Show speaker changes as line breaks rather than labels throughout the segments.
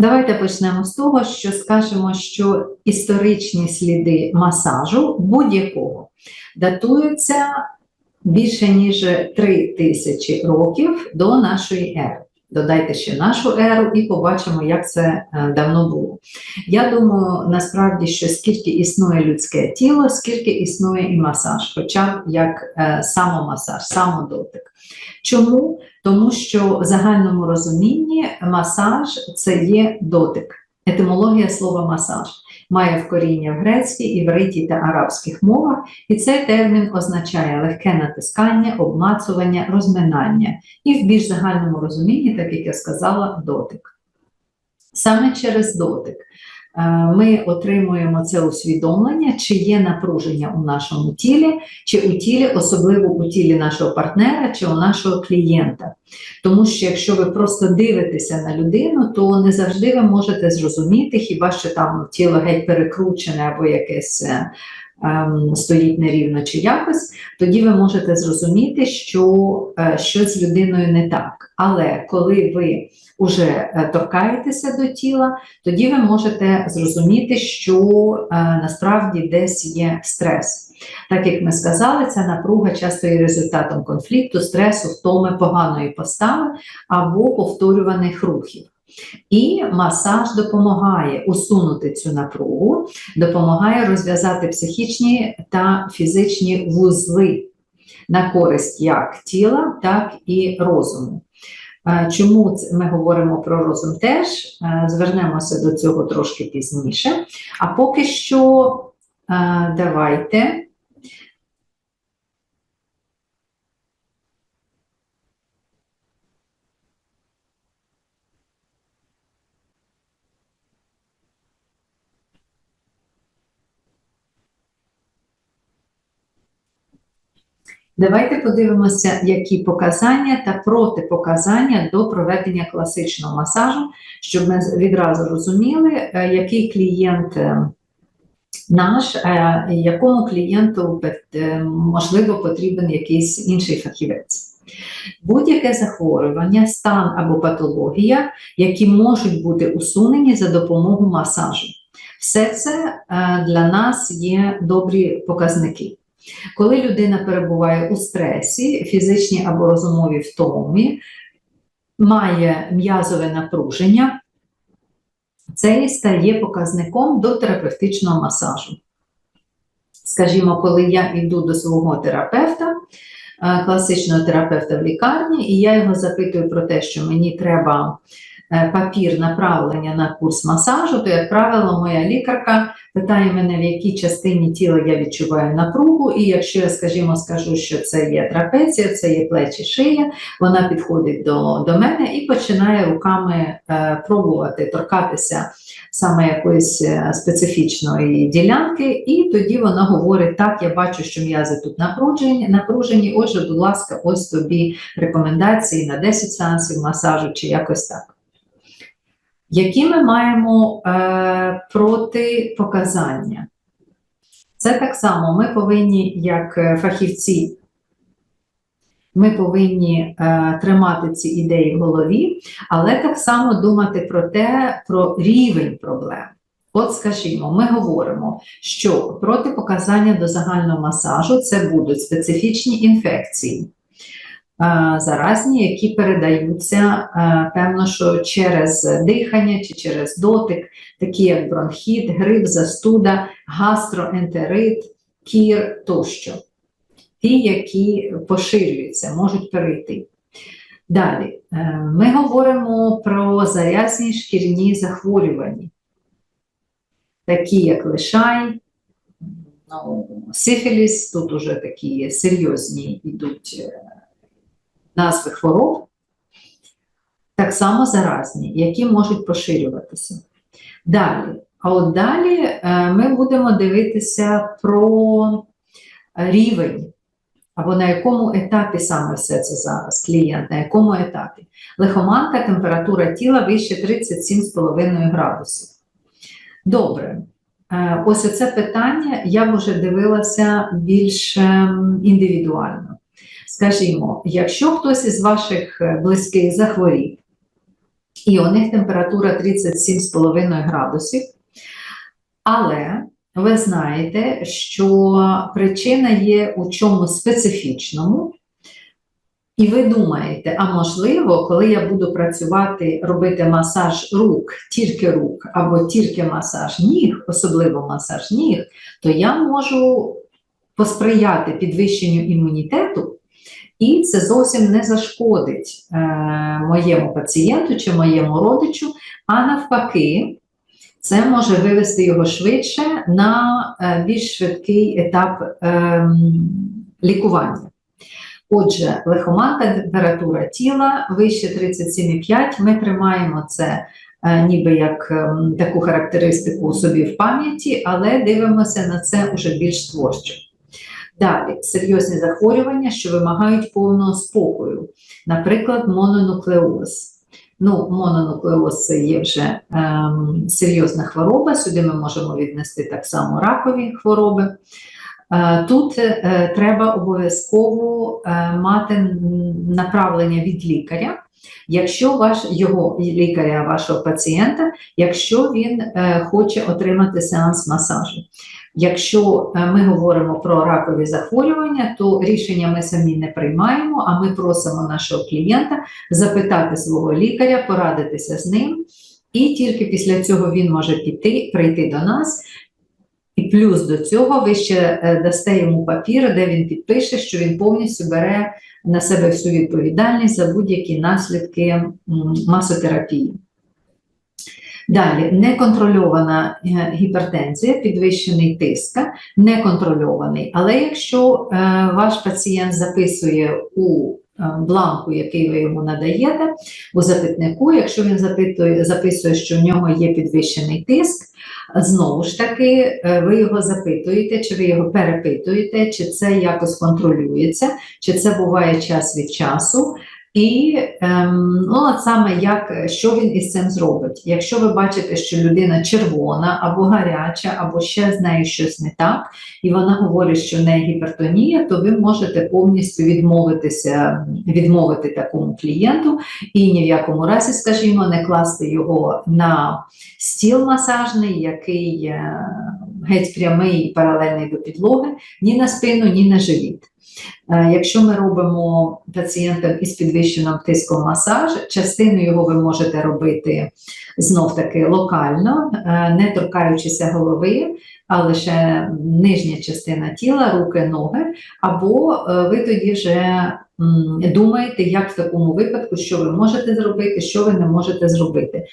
Давайте почнемо з того, що скажемо, що історичні сліди масажу будь-якого датуються більше ніж 3 тисячі років до нашої ери. Додайте ще нашу еру і побачимо, як це е, давно було. Я думаю, насправді, що скільки існує людське тіло, скільки існує і масаж, хоча б як е, самомасаж, самодотик. Чому? Тому що в загальному розумінні масаж це є дотик. Етимологія слова масаж має вкоріння в грецькій, івриті та арабських мовах, і цей термін означає легке натискання, обмацування, розминання, і в більш загальному розумінні, так як я сказала, дотик. Саме через дотик ми отримуємо це усвідомлення, чи є напруження у нашому тілі, чи у тілі, особливо у тілі нашого партнера, чи у нашого клієнта. Тому що якщо ви просто дивитеся на людину, то не завжди ви можете зрозуміти, хіба що там тіло геть перекручене або якесь е, стоїть нерівно чи якось, тоді ви можете зрозуміти, що е, щось з людиною не так. Але коли ви вже е, торкаєтеся до тіла, тоді ви можете зрозуміти, що е, насправді десь є стрес. Так як ми сказали, ця напруга часто є результатом конфлікту, стресу, втоми, поганої постави або повторюваних рухів. І масаж допомагає усунути цю напругу, допомагає розв'язати психічні та фізичні вузли на користь як тіла, так і розуму. Е, Чому ми говоримо про розум теж? Е, Звернемося до цього трошки пізніше. А поки що е, давайте. Давайте подивимося, які показання та протипоказання до проведення класичного масажу, щоб ми відразу розуміли, е, який клієнт е, наш, е, якому клієнту можливо потрібен якийсь інший фахівець. Будь-яке захворювання, стан або патологія, які можуть бути усунені за допомогою масажу. Все це для нас є добрі показники. Коли людина перебуває у стресі, фізичній або розумовій втомі, має м'язове напруження, це і стає показником до терапевтичного масажу. Скажімо, коли я йду до свого терапевта, е, класичного терапевта в лікарні, і я його запитую про те, що мені треба папір направлення на курс масажу, то, як правило, моя лікарка питає мене, в якій частині тіла я відчуваю напругу, і якщо я, скажімо, скажу, що це є трапеція, це є плечі шия, вона підходить до, до мене і починає руками е, пробувати торкатися саме якоїсь е, специфічної ділянки, і тоді вона говорить: так, я бачу, що м'язи тут напружені, напружені. Отже, будь ласка, ось тобі рекомендації на 10 сеансів масажу чи якось так. Які ми маємо е, протипоказання? Це так само ми повинні, як е, фахівці, ми повинні е, тримати ці ідеї в голові, але так само думати про те, про рівень проблем. От скажімо, ми говоримо, що протипоказання до загального масажу це будуть специфічні інфекції, заразні, які передаються, е, певно, що через дихання чи через дотик, такі як бронхіт, грип, застуда, гастроентерит, кір тощо. Ті, які поширюються, можуть перейти. Далі, е, ми говоримо про зарязні шкірні захворювання, такі як лишай, ну, сифіліс, тут уже такі серйозні йдуть е, назви хвороб, так само заразні, які можуть поширюватися. Далі, а от далі е, ми будемо дивитися про рівень, або на якому етапі саме все це зараз клієнт, на якому етапі. Лихоманка, температура тіла вище 37,5 градусів. Добре. Е, Ось оце питання я б вже дивилася більш ем, індивідуально. Скажімо, якщо хтось із ваших е, близьких захворів, і у них температура 37,5 градусів. Але ви знаєте, що причина є у чому специфічному. І ви думаєте, а можливо, коли я буду працювати, робити масаж рук, тільки рук, або тільки масаж ніг, особливо масаж ніг, то я можу посприяти підвищенню імунітету, і це зовсім не зашкодить е, моєму пацієнту чи моєму родичу, а навпаки, це може вивести його швидше на е, більш швидкий етап е, лікування. Отже, лихоманка температура тіла вище 37,5. Ми тримаємо це е, ніби як е, таку характеристику собі в пам'яті, але дивимося на це уже більш творчо. Далі, серйозні захворювання, що вимагають повного спокою, наприклад, мононуклеоз. Ну, мононуклеоз це є вже ем, серйозна хвороба, сюди ми можемо віднести так само ракові хвороби. Е, Тут е, треба обов'язково е, мати направлення від лікаря, якщо ваш його лікаря, вашого пацієнта, якщо він е, хоче отримати сеанс масажу. Якщо е, ми говоримо про ракові захворювання, то рішення ми самі не приймаємо, а ми просимо нашого клієнта запитати свого лікаря, порадитися з ним, і тільки після цього він може піти, прийти до нас. І плюс до цього ви ще е, дасте йому папір, де він підпише, що він повністю бере на себе всю відповідальність за будь-які наслідки масотерапії. Далі, неконтрольована е, гіпертензія, підвищений тиск, неконтрольований. Але якщо е, ваш пацієнт записує у бланку, який ви йому надаєте, у запитнику, якщо він запитує, записує, що в нього є підвищений тиск, знову ж таки, е, ви його запитуєте, чи ви його перепитуєте, чи це якось контролюється, чи це буває час від часу. І ем, ну, от саме як що він із цим зробить. Якщо ви бачите, що людина червона або гаряча, або ще з нею щось не так, і вона говорить, що в неї гіпертонія, то ви можете повністю відмовитися, відмовити такому клієнту і ні в якому разі, скажімо, не класти його на стіл масажний, який е, геть прямий і паралельний до підлоги, ні на спину, ні на живіт. Е, Якщо ми робимо пацієнтам із підвищеним тиском масаж, частину його ви можете робити знов таки локально, е, не торкаючися голови, а лише нижня частина тіла, руки, ноги, або е, ви тоді вже думаєте, як в такому випадку, що ви можете зробити, що ви не можете зробити.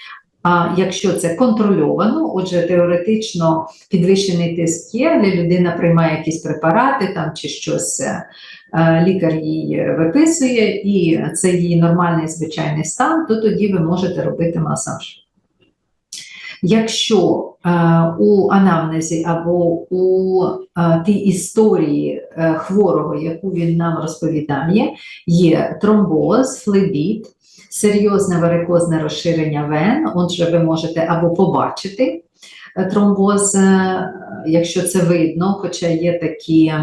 А якщо це контрольовано, отже, теоретично підвищений тиск є, людина приймає якісь препарати там чи щось, е, е, лікар їй виписує, і це її нормальний звичайний стан, то тоді ви можете робити масаж. Якщо е, у анамнезі або у е, тій історії е, хворого, яку він нам розповідає, є тромбоз, флебіт, серйозне варикозне розширення вен, отже, ви можете або побачити тромбоз, якщо це видно, хоча є такі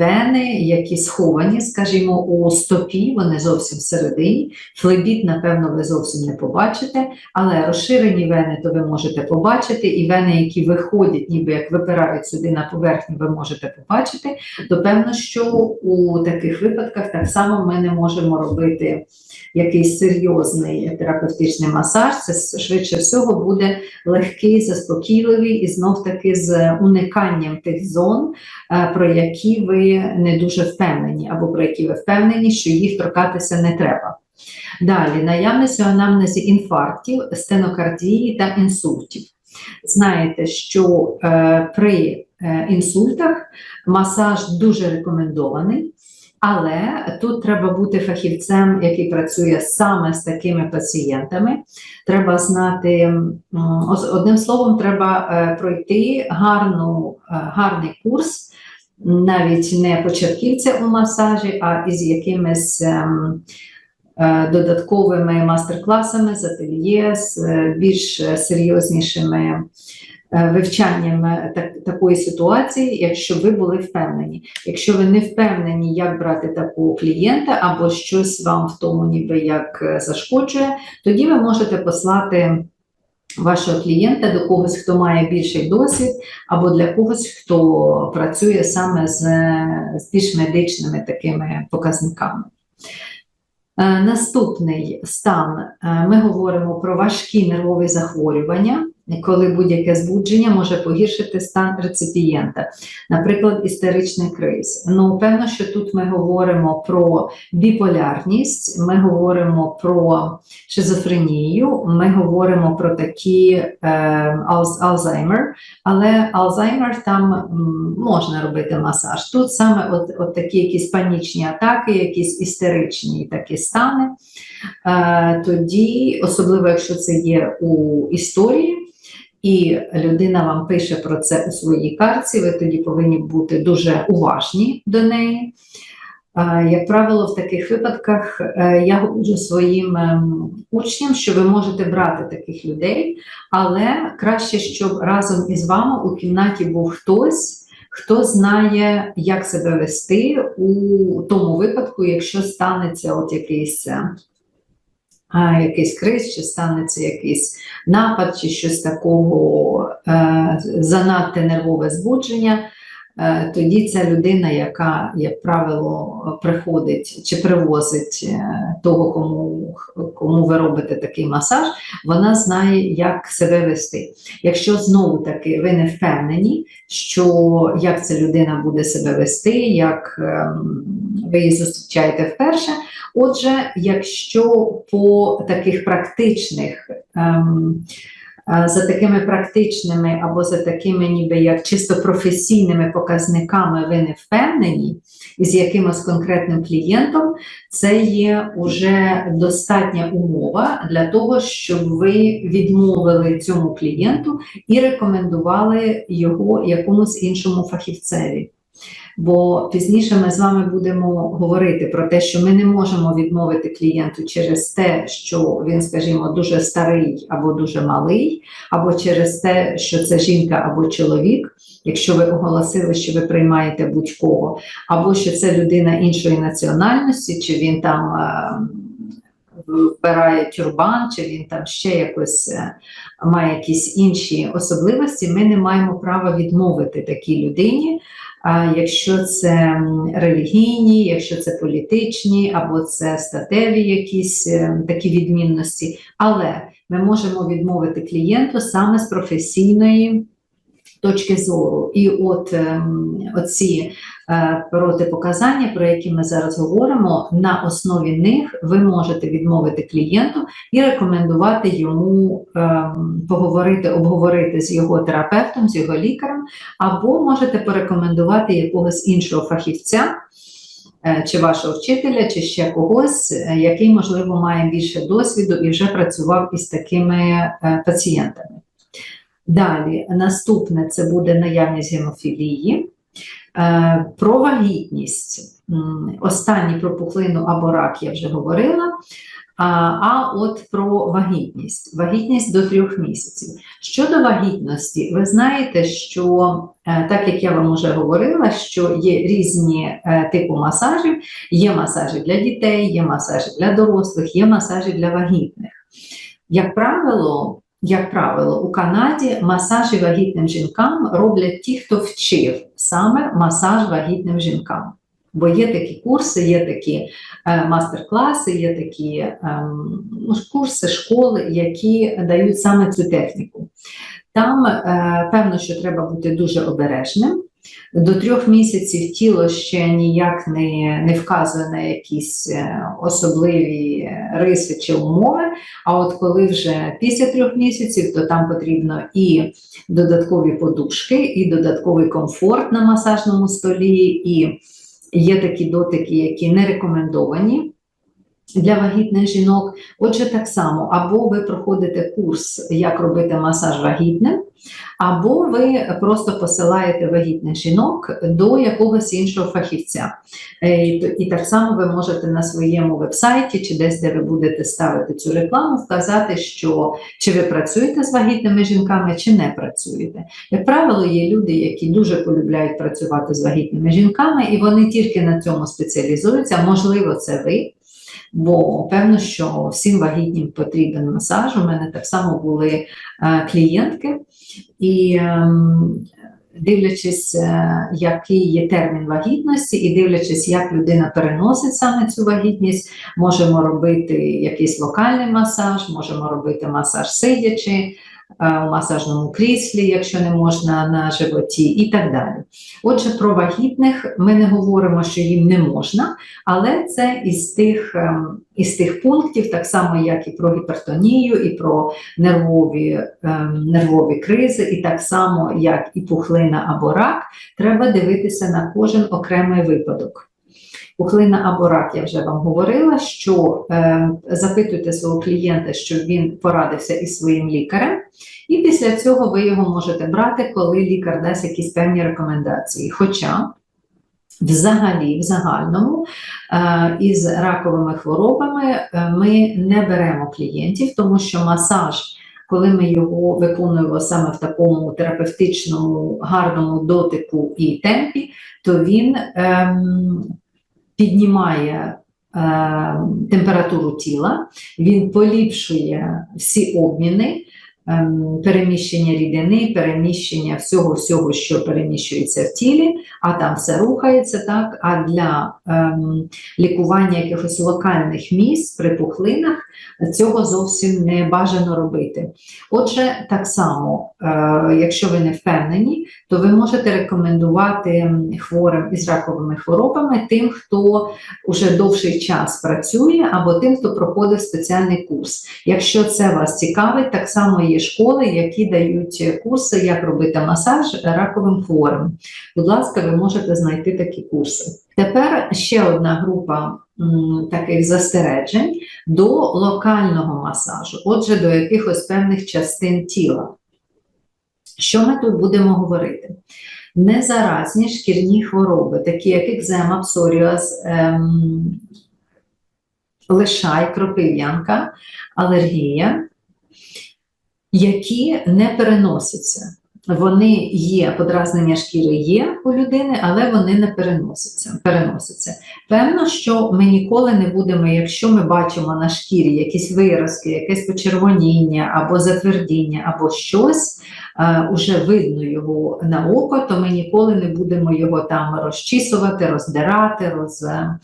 вени, які сховані, скажімо, у стопі, вони зовсім всередині. Флебіт, напевно, ви зовсім не побачите, але розширені вени, то ви можете побачити, і вени, які виходять, ніби як випирають сюди на поверхню, ви можете побачити. То певно, що у таких випадках так само ми не можемо робити якийсь серйозний терапевтичний масаж. Це швидше всього буде легкий, заспокійливий і знов таки з униканням тих зон, е, про які ви не дуже впевнені, або про які ви впевнені, що їх торкатися не треба. Далі, наявність у анамнезі інфарктів, стенокардії та інсультів. Знаєте, що е, при е, інсультах масаж дуже рекомендований, але тут треба бути фахівцем, який працює саме з такими пацієнтами. Треба знати, одним словом, треба е, пройти гарну, е, гарний курс, навіть не початківця у масажі, а із якимись ем, е, додатковими мастер-класами з ательє, з е, більш серйознішими е, вивчанням так, такої ситуації, якщо ви були впевнені. Якщо ви не впевнені, як брати такого клієнта, або щось вам в тому ніби як зашкоджує, тоді ви можете послати вашого клієнта до когось, хто має більший досвід, або для когось, хто працює саме з, з більш медичними такими показниками. Е, Наступний стан. Е, Ми говоримо про важкі нервові захворювання, коли будь-яке збудження може погіршити стан реципієнта, наприклад, істеричний криз. Ну, певно, що тут ми говоримо про біполярність, ми говоримо про шизофренію, ми говоримо про такі е, Алзаймер, але Алзаймер там можна робити масаж. Тут саме от, от такі якісь панічні атаки, якісь істеричні такі стани. Е, тоді, особливо якщо це є у історії, і людина вам пише про це у своїй карті, ви тоді повинні бути дуже уважні до неї. Як правило, в таких випадках е, я говорю своїм ем, учням, що ви можете брати таких людей, але краще, щоб разом із вами у кімнаті був хтось, хто знає, як себе вести у тому випадку, якщо станеться от якийсь, е, а, якийсь криз, чи станеться якийсь напад, чи щось такого е, занадто нервове збудження. Е, Тоді ця людина, яка, як правило, приходить чи привозить е, того, кому, кому ви робите такий масаж, вона знає, як себе вести. Якщо знову таки ви не впевнені, що як ця людина буде себе вести, як ем, ви її зустрічаєте вперше. Отже, якщо по таких практичних ем, за такими практичними або за такими, ніби як чисто професійними показниками ви не впевнені із якимось конкретним клієнтом, це є уже достатня умова для того, щоб ви відмовили цьому клієнту і рекомендували його якомусь іншому фахівцеві. Бо пізніше ми з вами будемо говорити про те, що ми не можемо відмовити клієнту через те, що він, скажімо, дуже старий або дуже малий, або через те, що це жінка або чоловік, якщо ви оголосили, що ви приймаєте будь-кого, або що це людина іншої національності, чи він там е, вбирає тюрбан, чи він там ще якось е, має якісь інші особливості, ми не маємо права відмовити такій людині. Якщо це релігійні, якщо це політичні, або це статеві якісь е, такі відмінності, але ми можемо відмовити клієнту саме з професійної точки зору. І от ем, оці е, протипоказання, про які ми зараз говоримо, на основі них ви можете відмовити клієнту і рекомендувати йому ем, поговорити, обговорити з його терапевтом, з його лікарем, або можете порекомендувати якогось іншого фахівця. е, Чи вашого вчителя, чи ще когось, е, який, можливо, має більше досвіду і вже працював із такими пацієнтами. Далі, наступне це буде наявність гемофілії. Е, Про вагітність. М, Останній про пухлину або рак я вже говорила. А, а от про вагітність. Вагітність до трьох місяців. Щодо вагітності, ви знаєте, що е, так як я вам вже говорила, що є різні е, типи масажів, є масажі для дітей, є масажі для дорослих, є масажі для вагітних. Як правило, як правило, у Канаді масажі вагітним жінкам роблять ті, хто вчив саме масаж вагітним жінкам. Бо є такі курси, є такі е, мастер-класи, є такі ну, курси, школи, які дають саме цю техніку. Там е, певно, що треба бути дуже обережним. До трьох місяців тіло ще ніяк не, не вказує на якісь е, особливі риси чи умови. А от коли вже після трьох місяців, то там потрібно і додаткові подушки, і додатковий комфорт на масажному столі, і є такі дотики, які не рекомендовані. Для вагітних жінок. Отже, так само, або ви проходите курс, як робити масаж вагітним, або ви просто посилаєте вагітних жінок до якогось іншого фахівця. Е, І, так само ви можете на своєму вебсайті чи десь, де ви будете ставити цю рекламу, вказати, що чи ви працюєте з вагітними жінками, чи не працюєте. Як правило, є люди, які дуже полюбляють працювати з вагітними жінками, і вони тільки на цьому спеціалізуються. Можливо, це ви. Бо певно, що всім вагітнім потрібен масаж. У мене так само були е, клієнтки, і е, дивлячись, е, який є термін вагітності, і дивлячись, як людина переносить саме цю вагітність, можемо робити якийсь локальний масаж, можемо робити масаж сидячи. Е, У масажному кріслі, якщо не можна на животі, і так далі. Отже, про вагітних ми не говоримо, що їм не можна, але це із тих, ем, із тих пунктів, так само як і про гіпертонію, і про нервові, ем, нервові кризи, і так само, як і пухлина або рак, треба дивитися на кожен окремий випадок. Пухлина або рак, я вже вам говорила, що е, запитуйте свого клієнта, щоб він порадився із своїм лікарем, і після цього ви його можете брати, коли лікар дасть якісь певні рекомендації. Хоча Взагалі, в загальному, е, із раковими хворобами е, ми не беремо клієнтів, тому що масаж, коли ми його виконуємо саме в такому терапевтичному гарному дотику і темпі, то він ем, піднімає е, температуру тіла, він поліпшує всі обміни. ем, Переміщення рідини, переміщення всього, всього, що переміщується в тілі, а там все рухається, так. А для ем, лікування якихось локальних місць при пухлинах цього зовсім не бажано робити. Отже, так само, е, якщо ви не впевнені, то ви можете рекомендувати хворим із раковими хворобами тим, хто вже довший час працює, або тим, хто проходив спеціальний курс. Якщо це вас цікавить, так само є школи, які дають курси, як робити масаж раковим хворим. Будь ласка, ви можете знайти такі курси. Тепер ще одна група таких застережень до локального масажу, отже, до якихось певних частин тіла. Що ми тут будемо говорити? Незаразні шкірні хвороби, такі як екзема, псоріаз, ем, лишай, кропив'янка, алергія, які не переносяться. Вони є, подразнення шкіри є у людини, але вони не переносяться. переносяться. Певно, що ми ніколи не будемо, якщо ми бачимо на шкірі якісь виразки, якесь почервоніння або затвердіння, або щось, е, уже видно його на око, то ми ніколи не будемо його там розчісувати, роздирати, роз, е,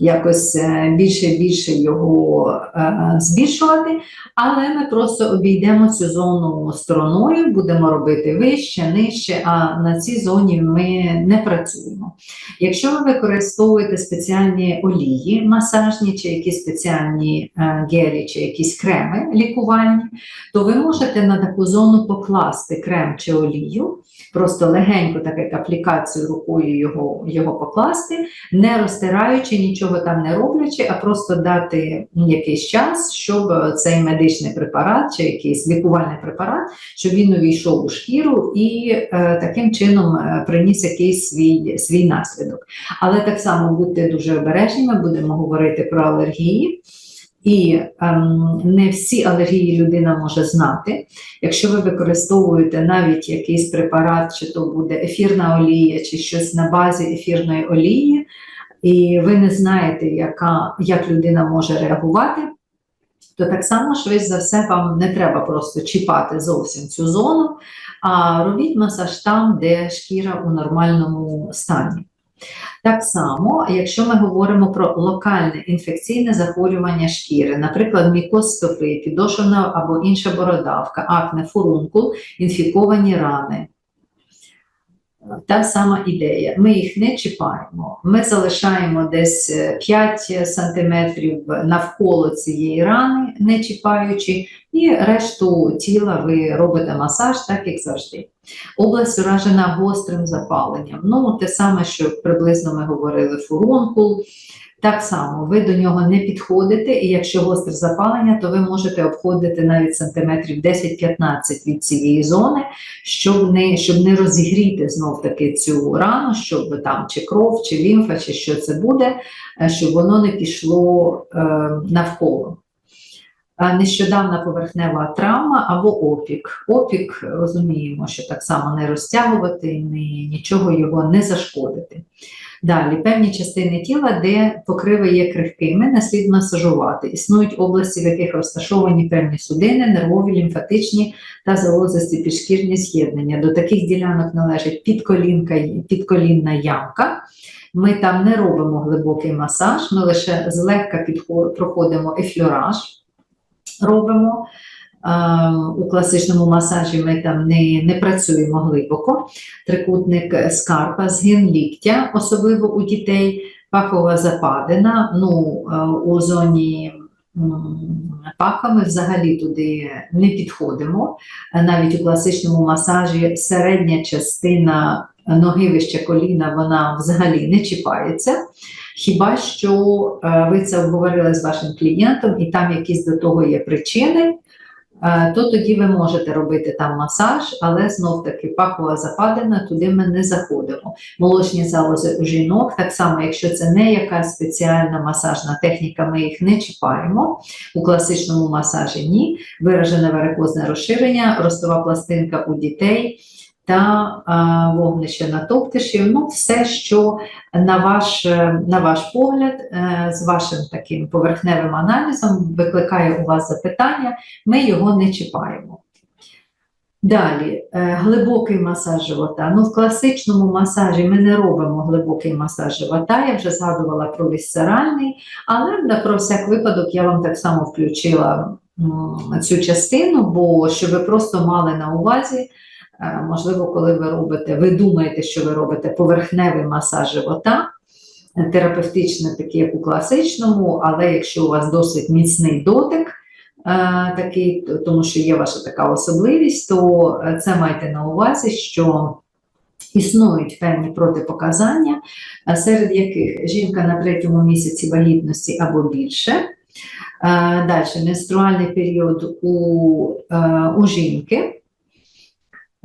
якось е, більше і більше його е, збільшувати. Але ми просто обійдемо цю зону стороною, будемо робити вище, нижче, а на цій зоні ми не працюємо. Якщо ви використовуєте спеціальні олії, масажні чи якісь спеціальні е, гелі, чи якісь креми лікувальні, то ви можете на таку зону покласти крем чи олію, просто легенько так як аплікацію рукою його, його покласти, не розтираючи, там не роблячи, а просто дати ну, якийсь час, щоб цей медичний препарат чи якийсь лікувальний препарат, щоб він увійшов у шкіру і е, таким чином е, приніс якийсь свій, свій наслідок. Але так само будьте дуже обережні, ми будемо говорити про алергії. І ем, не всі алергії людина може знати. Якщо ви використовуєте навіть якийсь препарат, чи то буде ефірна олія, чи щось на базі ефірної олії, і ви не знаєте, яка, як людина може реагувати, то так само, швидше за все, вам не треба просто чіпати зовсім цю зону, а робіть масаж там, де шкіра у нормальному стані. Так само, якщо ми говоримо про локальне інфекційне захворювання шкіри, наприклад, мікоз стопи, підошвена або інша бородавка, акне, фурункул, інфіковані рани. Та сама ідея. Ми їх не чіпаємо. Ми залишаємо десь е, 5 сантиметрів навколо цієї рани, не чіпаючи, і решту тіла ви робите масаж, так як завжди. Область уражена гострим запаленням. Ну, те саме, що приблизно ми говорили фурункул. Так само ви до нього не підходите, і якщо гостре запалення, то ви можете обходити навіть сантиметрів 10-15 від цієї зони, щоб не, щоб не розігріти знов таки цю рану, щоб там чи кров, чи лімфа, чи що це буде, е, щоб воно не пішло е, навколо. Нещодавна поверхнева травма або опік. Опік розуміємо, що так само не розтягувати, ні, нічого його не зашкодити. Далі, певні частини тіла, де покриви є крихкими, не слід масажувати. Існують області, в яких розташовані певні судини, нервові, лімфатичні та залозисті підшкірні з'єднання. До таких ділянок належить підколінка, підколінна ямка. Ми там не робимо глибокий масаж, ми лише злегка підхо- проходимо ефлюраж, робимо. У класичному масажі ми там не, не працюємо глибоко. Трикутник скарпа, згин ліктя, особливо у дітей, пахова западина. Ну, е, у зоні паха ми взагалі туди не підходимо. Навіть у класичному масажі середня частина ноги вище коліна вона взагалі не чіпається. Хіба що е, ви це обговорили з вашим клієнтом, і там якісь до того є причини, то тоді ви можете робити там масаж, але знов таки пахова западина, туди ми не заходимо. Молочні залози у жінок, так само, якщо це не якась спеціальна масажна техніка, ми їх не чіпаємо. У класичному масажі ні. Виражене варикозне розширення, ростова пластинка у дітей та вогнище натовтишів. Ну, все, що на ваш, е, на ваш погляд, е, з вашим таким поверхневим аналізом викликає у вас запитання, ми його не чіпаємо. Далі, е, глибокий масаж живота. Ну, в класичному масажі ми не робимо глибокий масаж живота, я вже згадувала про вісцеральний, але на- про всяк випадок я вам так само включила цю частину, бо щоб ви просто мали на увазі, можливо, коли ви робите, ви думаєте, що ви робите поверхневий масаж живота, е, терапевтичний, такий, як у класичному, але якщо у вас досить міцний дотик, е, такий, тому що є ваша така особливість, то е, це майте на увазі, що існують певні протипоказання, е, серед яких жінка на третьому місяці вагітності або більше. Далі менструальний період у, е, у жінки,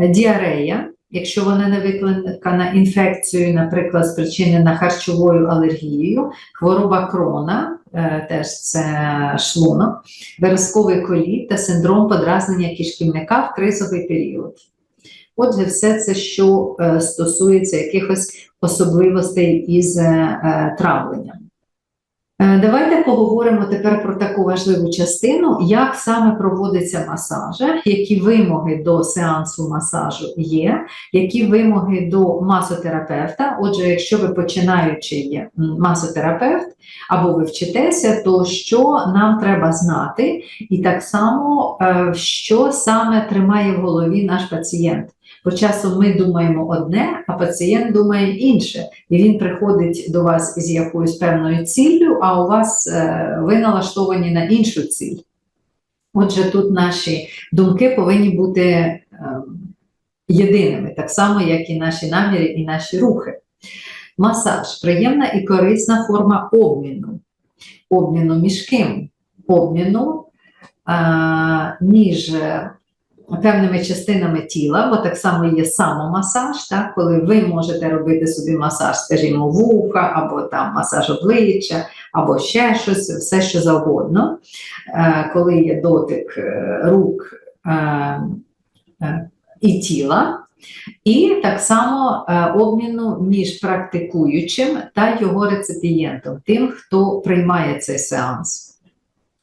діарея, якщо вона не викликана інфекцією, наприклад, спричинена харчовою алергією, хвороба крона, е, теж це шлунок, виразковий коліт та синдром подразнення кишківника в кризовий період. Отже, все це, що е, стосується якихось особливостей із е, е, травленням. Е, Давайте поговоримо тепер про таку важливу частину, як саме проводиться масаж, які вимоги до сеансу масажу є, які вимоги до масотерапевта. Отже, якщо ви починаючий масотерапевт або ви вчитеся, то що нам треба знати, і так само, е, що саме тримає в голові наш пацієнт. Бо часом ми думаємо одне, а пацієнт думає інше. І він приходить до вас з якоюсь певною ціллю, а у вас е, ви налаштовані на іншу ціль. Отже, тут наші думки повинні бути е, єдиними, так само, як і наші наміри, і наші рухи. Масаж приємна і корисна форма обміну. Обміну між ким? Обміну е, між певними частинами тіла, бо так само є самомасаж, так, коли ви можете робити собі масаж, скажімо, вуха, або там масаж обличчя, або ще щось, все що завгодно. Е, коли є дотик е, рук е, і тіла. І так само обміну між практикуючим та його реципієнтом, тим, хто приймає цей сеанс.